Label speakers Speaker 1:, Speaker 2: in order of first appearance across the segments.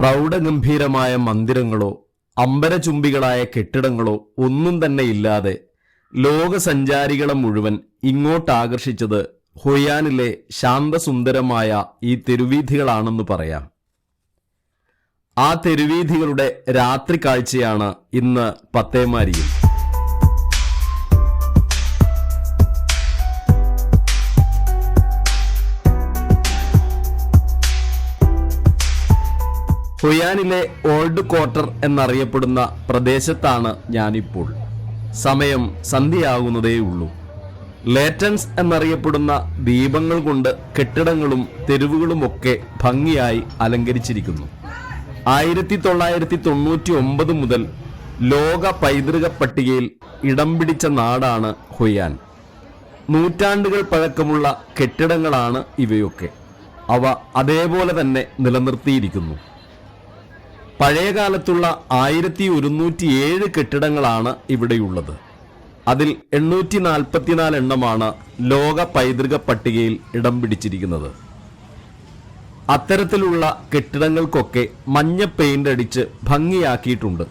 Speaker 1: പ്രൗഢഗംഭീരമായ മന്ദിരങ്ങളോ അമ്പരചുംബികളായ കെട്ടിടങ്ങളോ ഒന്നും തന്നെ ഇല്ലാതെ ലോകസഞ്ചാരികളെ മുഴുവൻ ഇങ്ങോട്ട് ആകർഷിച്ചത് ഹൊയാനിലെ ശാന്തസുന്ദരമായ ഈ തെരുവീഥികളാണെന്ന് പറയാം. ആ തെരുവീഥികളുടെ രാത്രി കാഴ്ചയാണ് ഇന്ന് പത്തേമാരിയിൽ. ഹുയാനിലെ ഓൾഡ് ക്വാർട്ടർ എന്നറിയപ്പെടുന്ന പ്രദേശത്താണ് ഞാനിപ്പോൾ. സമയം സന്ധ്യയാകുന്നതേയുള്ളൂ. ലേറ്റൻസ് എന്നറിയപ്പെടുന്ന ദീപങ്ങൾ കൊണ്ട് കെട്ടിടങ്ങളും തെരുവുകളുമൊക്കെ ഭംഗിയായി അലങ്കരിച്ചിരിക്കുന്നു. ആയിരത്തി തൊള്ളായിരത്തി തൊണ്ണൂറ്റി ഒമ്പത് മുതൽ ലോക പൈതൃക പട്ടികയിൽ ഇടം പിടിച്ച നാടാണ് ഹുയാൻ. നൂറ്റാണ്ടുകൾ പഴക്കമുള്ള കെട്ടിടങ്ങളാണ് ഇവയൊക്കെ. അവ അതേപോലെ തന്നെ നിലനിർത്തിയിരിക്കുന്നു. പഴയകാലത്തുള്ള ആയിരത്തി ഒരുന്നൂറ്റി ഏഴ് കെട്ടിടങ്ങളാണ് ഇവിടെയുള്ളത്. അതിൽ എണ്ണൂറ്റി നാൽപ്പത്തിനാല് എണ്ണമാണ് ലോക പൈതൃക പട്ടികയിൽ ഇടം പിടിച്ചിരിക്കുന്നത്. അത്തരത്തിലുള്ള കെട്ടിടങ്ങൾക്കൊക്കെ മഞ്ഞ പെയിന്റ് അടിച്ച് ഭംഗിയാക്കിയിട്ടുണ്ട്.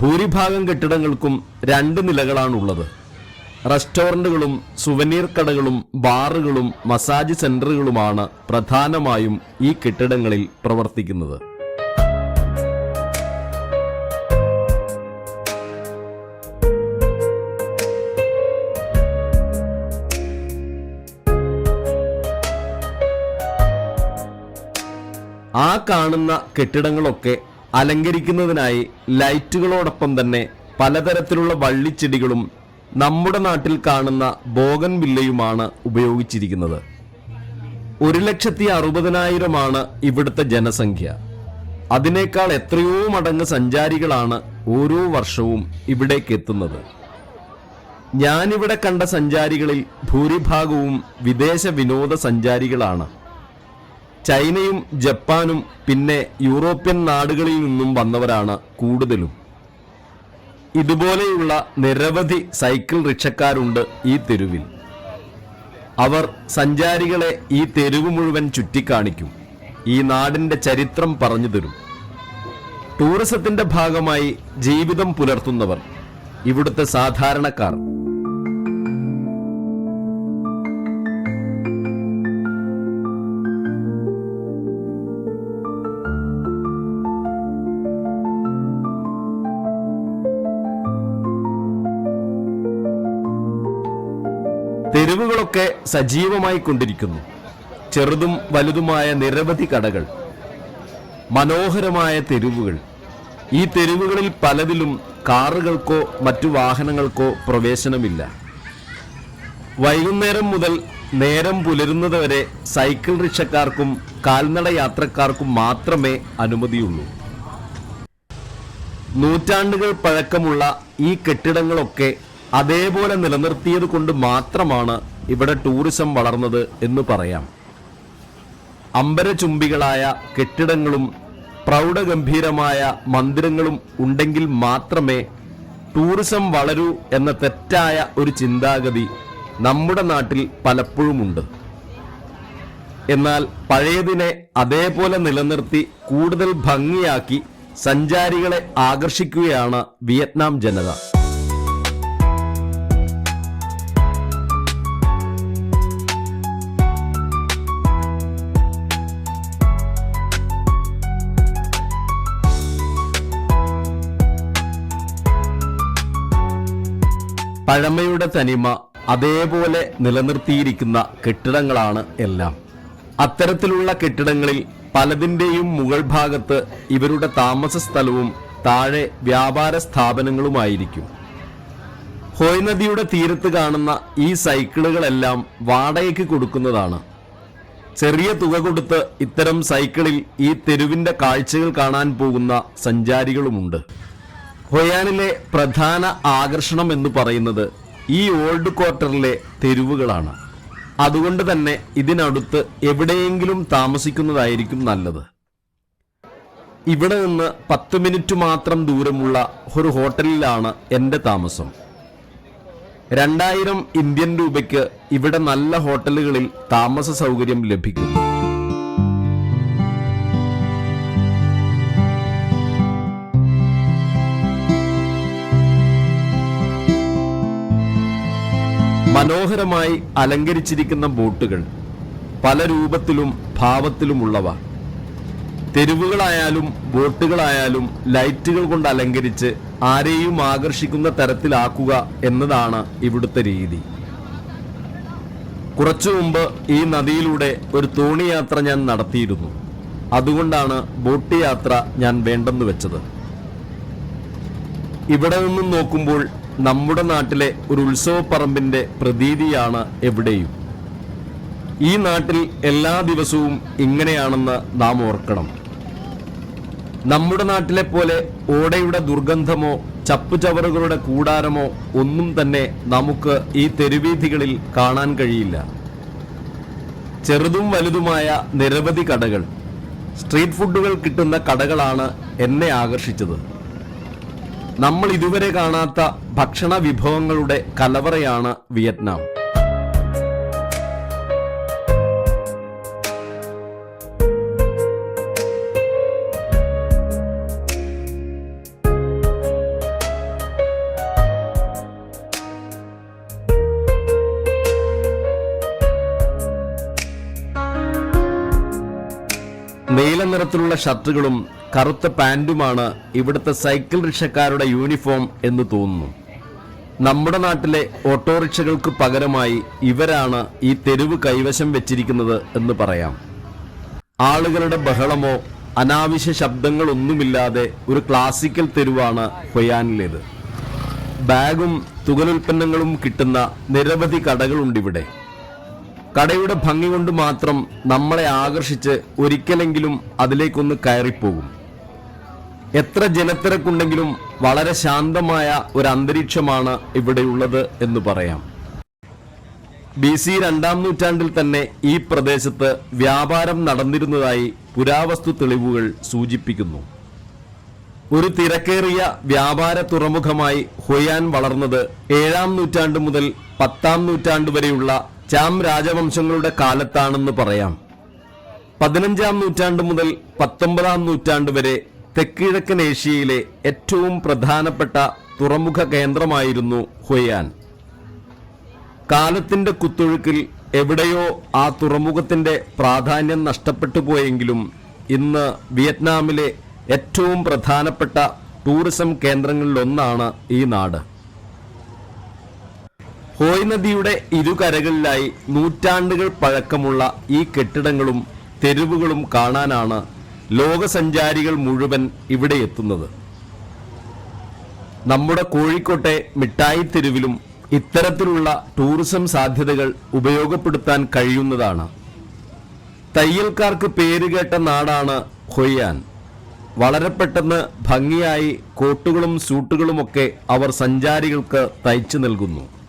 Speaker 1: ഭൂരിഭാഗം കെട്ടിടങ്ങൾക്കും രണ്ട് നിലകളാണുള്ളത്. റെസ്റ്റോറന്റുകളും സുവനീർ കടകളും ബാറുകളും മസാജ് സെന്ററുകളുമാണ് പ്രധാനമായും ഈ കെട്ടിടങ്ങളിൽ പ്രവർത്തിക്കുന്നത്. ആ കാണുന്ന കെട്ടിടങ്ങളൊക്കെ അലങ്കരിക്കുന്നതിനായി ലൈറ്റുകളോടൊപ്പം തന്നെ പലതരത്തിലുള്ള വള്ളിച്ചെടികളും നമ്മുടെ നാട്ടിൽ കാണുന്ന ബോഗൻ വില്ലയുമാണ് ഉപയോഗിച്ചിരിക്കുന്നത്. ഒരു ലക്ഷത്തി അറുപതിനായിരമാണ് ഇവിടുത്തെ ജനസംഖ്യ. അതിനേക്കാൾ എത്രയോ മടങ്ങ് സഞ്ചാരികളാണ് ഓരോ വർഷവും ഇവിടേക്ക് എത്തുന്നത്. ഞാനിവിടെ കണ്ട സഞ്ചാരികളിൽ ഭൂരിഭാഗവും വിദേശ വിനോദ സഞ്ചാരികളാണ്. ചൈനയും ജപ്പാനും പിന്നെ യൂറോപ്യൻ നാടുകളിൽ നിന്നും വന്നവരാണ് കൂടുതലും. ഇതുപോലെയുള്ള നിരവധി സൈക്കിൾ റിക്ഷക്കാരുണ്ട് ഈ തെരുവിൽ. അവർ സഞ്ചാരികളെ ഈ തെരുവ് മുഴുവൻ ചുറ്റിക്കാണിക്കും. ഈ നാടിന്റെ ചരിത്രം പറഞ്ഞു തരും. ടൂറിസത്തിന്റെ ഭാഗമായി ജീവിതം പുലർത്തുന്നവർ ഇവിടുത്തെ സാധാരണക്കാർ. തെരുവുകളൊക്കെ സജീവമായി കൊണ്ടിരിക്കുന്നു ചെറുതും വലുതുമായ നിരവധി കടകൾ മനോഹരമായ തെരുവുകൾ. ഈ തെരുവുകളിൽ പലതിലും കാറുകൾക്കോ മറ്റു വാഹനങ്ങൾക്കോ പ്രവേശനമില്ല. വൈകുന്നേരം മുതൽ നേരം പുലരുന്നതുവരെ സൈക്കിൾ റിക്ഷക്കാർക്കും കാൽനട യാത്രക്കാർക്കും മാത്രമേ അനുമതിയുള്ളൂ. നൂറ്റാണ്ടുകൾ പഴക്കമുള്ള ഈ കെട്ടിടങ്ങളൊക്കെ അതേപോലെ നിലനിർത്തിയത് കൊണ്ട് മാത്രമാണ് ഇവിടെ ടൂറിസം വളർന്നത് എന്ന് പറയാം. അമ്പരചുംബികളായ കെട്ടിടങ്ങളും പ്രൗഢഗംഭീരമായ മന്ദിരങ്ങളും ഉണ്ടെങ്കിൽ മാത്രമേ ടൂറിസം വളരൂ എന്ന തെറ്റായ ഒരു ചിന്താഗതി നമ്മുടെ നാട്ടിൽ പലപ്പോഴുമുണ്ട്. എന്നാൽ പഴയതിനെ അതേപോലെ നിലനിർത്തി കൂടുതൽ ഭംഗിയാക്കി സഞ്ചാരികളെ ആകർഷിക്കുകയാണ് വിയറ്റ്നാം ജനത. പഴമയുടെ തനിമ അതേപോലെ നിലനിർത്തിയിരിക്കുന്ന കെട്ടിടങ്ങളാണ് എല്ലാം. അത്തരത്തിലുള്ള കെട്ടിടങ്ങളിൽ പലതിന്റെയും മുകൾ ഭാഗത്ത് ഇവരുടെ താമസ സ്ഥലവും താഴെ വ്യാപാര സ്ഥാപനങ്ങളുമായിരിക്കും. ഹോയ് നദിയുടെ തീരത്ത് കാണുന്ന ഈ സൈക്കിളുകളെല്ലാം വാടകയ്ക്ക് കൊടുക്കുന്നതാണ്. ചെറിയ തുക കൊടുത്ത് ഇത്തരം സൈക്കിളിൽ ഈ തെരുവിന്റെ കാഴ്ചകൾ കാണാൻ പോകുന്ന സഞ്ചാരികളുമുണ്ട്. ഹൊയാനിലെ പ്രധാന ആകർഷണം എന്ന് പറയുന്നത് ഈ ഓൾഡ് ക്വാർട്ടറിലെ തെരുവുകളാണ്. അതുകൊണ്ട് തന്നെ ഇതിനടുത്ത് എവിടെയെങ്കിലും താമസിക്കുന്നതായിരിക്കും നല്ലത്. ഇവിടെ നിന്ന് പത്ത് മിനിറ്റ് മാത്രം ദൂരമുള്ള ഒരു ഹോട്ടലിലാണ് എന്റെ താമസം. രണ്ടായിരം ഇന്ത്യൻ രൂപയ്ക്ക് ഇവിടെ നല്ല ഹോട്ടലുകളിൽ താമസ സൗകര്യം ലഭിക്കും. മനോഹരമായി അലങ്കരിച്ചിരിക്കുന്ന ബോട്ടുകൾ പല രൂപത്തിലും ഭാവത്തിലുമുള്ളവ. തെരുവുകളായാലും ബോട്ടുകളായാലും ലൈറ്റുകൾ കൊണ്ട് അലങ്കരിച്ച് ആരെയും ആകർഷിക്കുന്ന തരത്തിലാക്കുക എന്നതാണ് ഇവിടുത്തെ രീതി. കുറച്ചു മുമ്പ് ഈ നദിയിലൂടെ ഒരു തോണി യാത്ര ഞാൻ നടത്തിയിരുന്നു. അതുകൊണ്ടാണ് ബോട്ട് യാത്ര ഞാൻ വേണ്ടെന്ന് വെച്ചത്. ഇവിടെ നിന്നും നോക്കുമ്പോൾ നമ്മുടെ നാട്ടിലെ ഒരു ഉത്സവപ്പറമ്പിന്റെ പ്രതീതിയാണ് എവിടെയും. ഈ നാട്ടിൽ എല്ലാ ദിവസവും ഇങ്ങനെയാണെന്ന് നാം ഓർക്കണം. നമ്മുടെ നാട്ടിലെ പോലെ ഓടയുടെ ദുർഗന്ധമോ ചപ്പുചവറുകളുടെ കൂടാരമോ ഒന്നും തന്നെ നമുക്ക് ഈ തെരുവീഥികളിൽ കാണാൻ കഴിയില്ല. ചെറുതും വലുതുമായ നിരവധി കടകൾ സ്ട്രീറ്റ് ഫുഡുകൾ കിട്ടുന്ന കടകളാണ് എന്നെ ആകർഷിച്ചത്. നമ്മൾ ഇതുവരെ കാണാത്ത ഭക്ഷണ വിഭവങ്ങളുടെ കലവറയാണ് വിയറ്റ്നാം. നിറത്തിലുള്ള ഷർട്ടുകളും കറുത്ത പാന്റുമാണ് ഇവിടുത്തെ സൈക്കിൾ റിക്ഷക്കാരുടെ യൂണിഫോം എന്ന് തോന്നുന്നു. നമ്മുടെ നാട്ടിലെ ഓട്ടോറിക്ഷകൾക്ക് പകരമായി ഇവരാണ് ഈ തെരുവ് കൈവശം വെച്ചിരിക്കുന്നത് എന്ന് പറയാം. ആളുകളുടെ ബഹളമോ അനാവശ്യ ശബ്ദങ്ങളൊന്നുമില്ലാതെ ഒരു ക്ലാസിക്കൽ തെരുവാണ് ഹൊയാനിലേത്. ബാഗും തുകലുൽപ്പന്നങ്ങളും കിട്ടുന്ന നിരവധി കടകളുണ്ടിവിടെ. കടയുടെ ഭംഗി കൊണ്ട് മാത്രം നമ്മളെ ആകർഷിച്ച് ഒരിക്കലെങ്കിലും അതിലേക്കൊന്ന് കയറിപ്പോകും. എത്ര ജനത്തിരക്കുണ്ടെങ്കിലും വളരെ ശാന്തമായ ഒരു അന്തരീക്ഷമാണ് ഇവിടെയുള്ളത് എന്ന് പറയാം. ബി സി രണ്ടാം നൂറ്റാണ്ടിൽ തന്നെ ഈ പ്രദേശത്ത് വ്യാപാരം നടന്നിരുന്നതായി പുരാവസ്തു തെളിവുകൾ സൂചിപ്പിക്കുന്നു. ഒരു തിരക്കേറിയ വ്യാപാര തുറമുഖമായി ഹൊയാൻ വളർന്നത് ഏഴാം നൂറ്റാണ്ട് മുതൽ പത്താം നൂറ്റാണ്ട് വരെയുള്ള ചാം രാജവംശങ്ങളുടെ കാലത്താണെന്ന് പറയാം. പതിനഞ്ചാം നൂറ്റാണ്ട് മുതൽ പത്തൊമ്പതാം നൂറ്റാണ്ട് വരെ തെക്കിഴക്കൻ ഏഷ്യയിലെ ഏറ്റവും പ്രധാനപ്പെട്ട തുറമുഖ കേന്ദ്രമായിരുന്നു ഹൊയാൻ. കാലത്തിന്റെ കുത്തൊഴുക്കിൽ എവിടെയോ ആ തുറമുഖത്തിന്റെ പ്രാധാന്യം നഷ്ടപ്പെട്ടു പോയെങ്കിലും ഇന്ന് വിയറ്റ്നാമിലെ ഏറ്റവും പ്രധാനപ്പെട്ട ടൂറിസം കേന്ദ്രങ്ങളിലൊന്നാണ് ഈ നാട്. ഹോയ് നദിയുടെ ഇരുകരകളിലായി നൂറ്റാണ്ടുകൾ പഴക്കമുള്ള ഈ കെട്ടിടങ്ങളും തെരുവുകളും കാണാനാണ് ലോകസഞ്ചാരികൾ മുഴുവൻ ഇവിടെ എത്തുന്നത്. നമ്മുടെ കോഴിക്കോട്ടെ മിഠായി തെരുവിലും ഇത്തരത്തിലുള്ള ടൂറിസം സാധ്യതകൾ ഉപയോഗപ്പെടുത്താൻ കഴിയുന്നതാണ്. തയ്യൽക്കാർക്ക് പേരുകേട്ട നാടാണ് ഹൊയ്യാൻ. വളരെ പെട്ടെന്ന് ഭംഗിയായി കോട്ടുകളും സൂട്ടുകളുമൊക്കെ അവർ സഞ്ചാരികൾക്ക് തയ്ച്ചു നൽകുന്നു.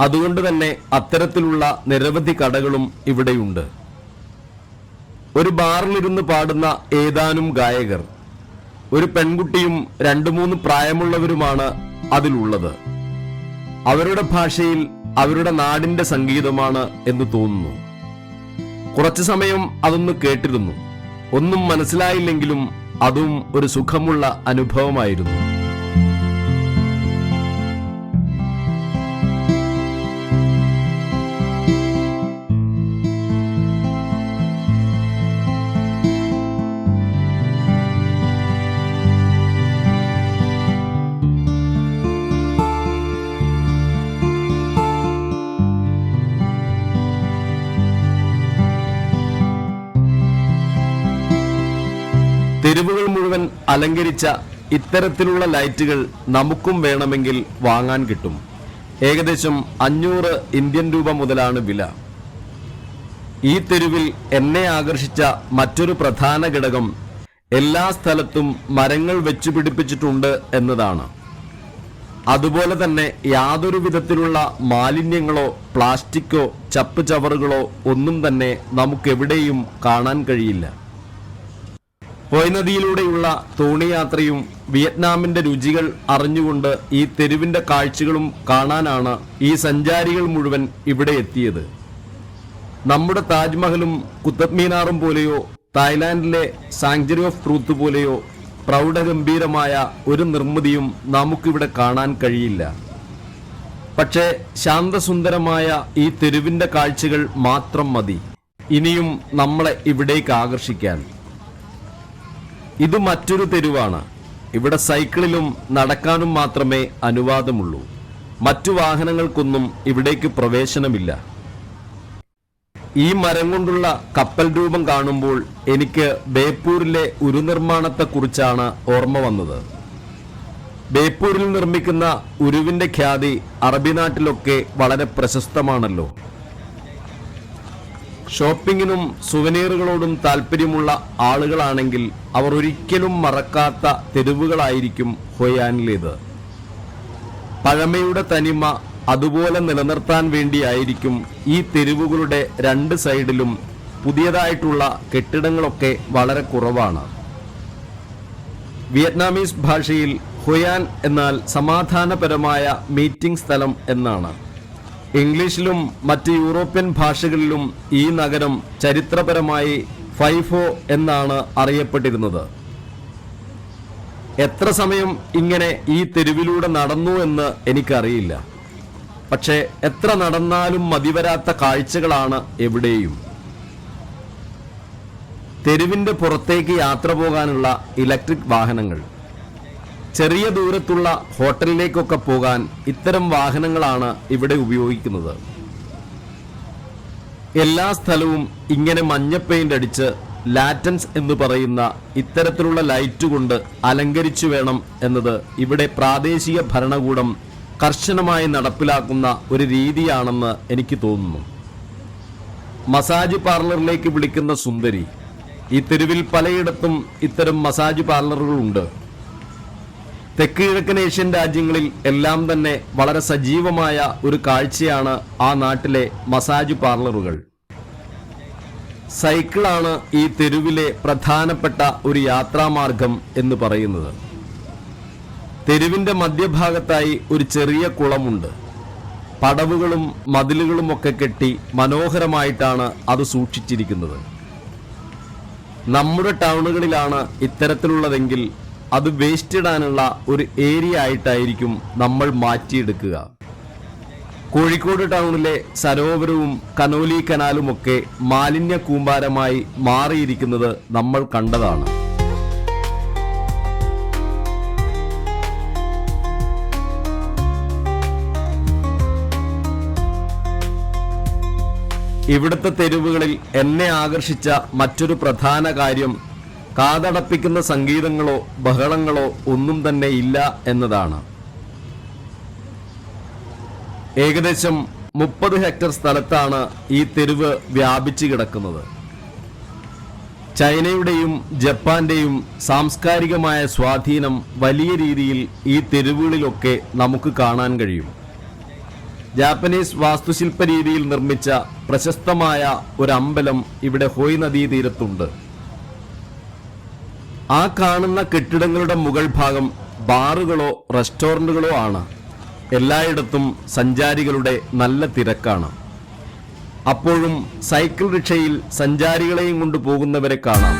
Speaker 1: അതുകൊണ്ട് തന്നെ അത്തരത്തിലുള്ള നിരവധി കടകളും ഇവിടെയുണ്ട്. ഒരു ബാറിലിരുന്ന് പാടുന്ന ഏതാനും ഗായകർ ഒരു പെൺകുട്ടിയും രണ്ടു മൂന്ന് പ്രായമുള്ളവരുമാണ് അതിലുള്ളത്. അവരുടെ ഭാഷയിൽ അവരുടെ നാടിന്റെ സംഗീതമാണ് എന്ന് തോന്നുന്നു. കുറച്ചു സമയം അതൊന്ന് കേട്ടിരുന്നു. ഒന്നും മനസ്സിലായില്ലെങ്കിലും അതും ഒരു സുഖമുള്ള അനുഭവമായിരുന്നു. തെരുവുകൾ മുഴുവൻ അലങ്കരിച്ച ഇത്തരത്തിലുള്ള ലൈറ്റുകൾ നമുക്കും വേണമെങ്കിൽ വാങ്ങാൻ കിട്ടും. ഏകദേശം അഞ്ഞൂറ് ഇന്ത്യൻ രൂപ മുതലാണ് വില. ഈ തെരുവിൽ എന്നെ ആകർഷിച്ച മറ്റൊരു പ്രധാന ഘടകം എല്ലാ സ്ഥലത്തും മരങ്ങൾ വെച്ചു പിടിപ്പിച്ചിട്ടുണ്ട് എന്നതാണ്. അതുപോലെ തന്നെ യാതൊരു വിധത്തിലുള്ള മാലിന്യങ്ങളോ പ്ലാസ്റ്റിക്കോ ചപ്പ് ചവറുകളോ ഒന്നും തന്നെ നമുക്കെവിടെയും കാണാൻ കഴിയില്ല. പോയ് നദിയിലൂടെയുള്ള തോണിയാത്രയും വിയറ്റ്നാമിന്റെ രുചികൾ അറിഞ്ഞുകൊണ്ട് ഈ തെരുവിന്റെ കാഴ്ചകളും കാണാനാണ് ഈ സഞ്ചാരികൾ മുഴുവൻ ഇവിടെ എത്തിയത്. നമ്മുടെ താജ്മഹലും കുത്തബ് മീനാറും പോലെയോ തായ്ലാന്റിലെ സാങ്ചറി ഓഫ് ട്രൂത്ത് പോലെയോ പ്രൗഢഗംഭീരമായ ഒരു നിർമ്മിതിയും നമുക്കിവിടെ കാണാൻ കഴിയില്ല. പക്ഷേ ശാന്തസുന്ദരമായ ഈ തെരുവിന്റെ കാഴ്ചകൾ മാത്രം മതി. ഇനിയും നമ്മളെ ഇവിടേക്ക് ആകർഷിക്കാൻ. ഇത് മറ്റൊരു തെരുവാണ്. ഇവിടെ സൈക്കിളിലും നടക്കാനും മാത്രമേ അനുവാദമുള്ളൂ. മറ്റു വാഹനങ്ങൾക്കൊന്നും ഇവിടേക്ക് പ്രവേശനമില്ല. ഈ മരം കൊണ്ടുള്ള കപ്പൽ രൂപം കാണുമ്പോൾ എനിക്ക് ബേപ്പൂരിലെ ഉരുനിർമ്മാണത്തെക്കുറിച്ചാണ് ഓർമ്മ വന്നത്. ബേപ്പൂരിൽ നിർമ്മിക്കുന്ന ഉരുവിന്റെ ഖ്യാതി അറബി നാട്ടിലൊക്കെ വളരെ പ്രശസ്തമാണല്ലോ. ഷോപ്പിങ്ങിനും സുവനീറുകളോടും താല്പര്യമുള്ള ആളുകളാണെങ്കിൽ അവർ ഒരിക്കലും മറക്കാത്ത തെരുവുകളായിരിക്കും ഹൊയാനിലേത്. പഴമയുടെ തനിമ അതുപോലെ നിലനിർത്താൻ വേണ്ടിയായിരിക്കും ഈ തെരുവുകളുടെ രണ്ട് സൈഡിലും പുതിയതായിട്ടുള്ള കെട്ടിടങ്ങളൊക്കെ വളരെ കുറവാണ്. വിയറ്റ്നാമീസ് ഭാഷയിൽ ഹുയാൻ എന്നാൽ സമാധാനപരമായ മീറ്റിംഗ് സ്ഥലം എന്നാണ്. ഇംഗ്ലീഷിലും മറ്റ് യൂറോപ്യൻ ഭാഷകളിലും ഈ നഗരം ചരിത്രപരമായി ഫൈഫോ എന്നാണ് അറിയപ്പെട്ടിരുന്നത്. എത്ര സമയം ഇങ്ങനെ ഈ തെരുവിലൂടെ നടന്നു എന്ന് എനിക്കറിയില്ല. പക്ഷേ എത്ര നടന്നാലും മതിവരാത്ത കാഴ്ചകളാണ് എവിടെയും. തെരുവിന്റെ പുറത്തേക്ക് യാത്ര പോകാനുള്ള ഇലക്ട്രിക് വാഹനങ്ങൾ. ചെറിയ ദൂരത്തുള്ള ഹോട്ടലിലേക്കൊക്കെ പോകാൻ ഇത്തരം വാഹനങ്ങളാണ് ഇവിടെ ഉപയോഗിക്കുന്നത്. എല്ലാ സ്ഥലവും ഇങ്ങനെ മഞ്ഞ പെയിന്റ് അടിച്ച് ലാറ്റൻസ് എന്ന് പറയുന്ന ഇത്തരത്തിലുള്ള ലൈറ്റ് കൊണ്ട് അലങ്കരിച്ചു വേണം എന്നത് ഇവിടെ പ്രാദേശിക ഭരണകൂടം കർശനമായി നടപ്പിലാക്കുന്ന ഒരു രീതിയാണെന്ന് എനിക്ക് തോന്നുന്നു. മസാജ് പാർലറിലേക്ക് വിളിക്കുന്ന സുന്ദരി ഈ തെരുവിൽ പലയിടത്തും ഇത്തരം മസാജ് പാർലറുകളുണ്ട് തെക്ക് കിഴക്കൻ ഏഷ്യൻ രാജ്യങ്ങളിൽ എല്ലാം തന്നെ വളരെ സജീവമായ ഒരു കാഴ്ചയാണ് ആ നാട്ടിലെ മസാജ് പാർലറുകൾ. സൈക്കിളാണ് ഈ തെരുവിലെ പ്രധാനപ്പെട്ട ഒരു യാത്രാമാർഗം എന്ന് പറയുന്നത്. തെരുവിന്റെ മധ്യഭാഗത്തായി ഒരു ചെറിയ കുളമുണ്ട്. പടവുകളും മതിലുകളും ഒക്കെ കെട്ടി മനോഹരമായിട്ടാണ് അത് സൂക്ഷിച്ചിരിക്കുന്നത്. നമ്മുടെ ടൗണുകളിലാണ് ഇത്തരത്തിലുള്ളതെങ്കിൽ അത് വേസ്റ്റ് ഇടാനുള്ള ഒരു ഏരിയ ആയിട്ടായിരിക്കും നമ്മൾ മാറ്റിയെടുക്കുക. കോഴിക്കോട് ടൗണിലെ സരോവരവും കനോലി കനാലുമൊക്കെ മാലിന്യ കൂമ്പാരമായി മാറിയിരിക്കുന്നത് നമ്മൾ കണ്ടതാണ്. ഇവിടുത്തെ തെരുവുകളിൽ എന്നെ ആകർഷിച്ച മറ്റൊരു പ്രധാന കാര്യം കാതടപ്പിക്കുന്ന സംഗീതങ്ങളോ ബഹളങ്ങളോ ഒന്നും തന്നെ ഇല്ല എന്നതാണ്. ഏകദേശം മുപ്പത് ഹെക്ടർ സ്ഥലത്താണ് ഈ തെരുവ് വ്യാപിച്ചു കിടക്കുന്നത്. ചൈനയുടെയും ജപ്പാന്റെയും സാംസ്കാരികമായ സ്വാധീനം വലിയ രീതിയിൽ ഈ തെരുവുകളിലൊക്കെ നമുക്ക് കാണാൻ കഴിയും. ജാപ്പനീസ് വാസ്തുശില്പ രീതിയിൽ നിർമ്മിച്ച പ്രശസ്തമായ ഒരു അമ്പലം ഇവിടെ ഹോയ് നദീതീരത്തുണ്ട്. ആ കാണുന്ന കെട്ടിടങ്ങളുടെ മുകൾ ഭാഗം ബാറുകളോ റെസ്റ്റോറന്റുകളോ ആണ്. എല്ലായിടത്തും സഞ്ചാരികളുടെ നല്ല തിരക്കാണ്. അപ്പോഴും സൈക്കിൾ റിക്ഷയിൽ സഞ്ചാരികളെയും കൊണ്ട് പോകുന്നവരെ കാണാം.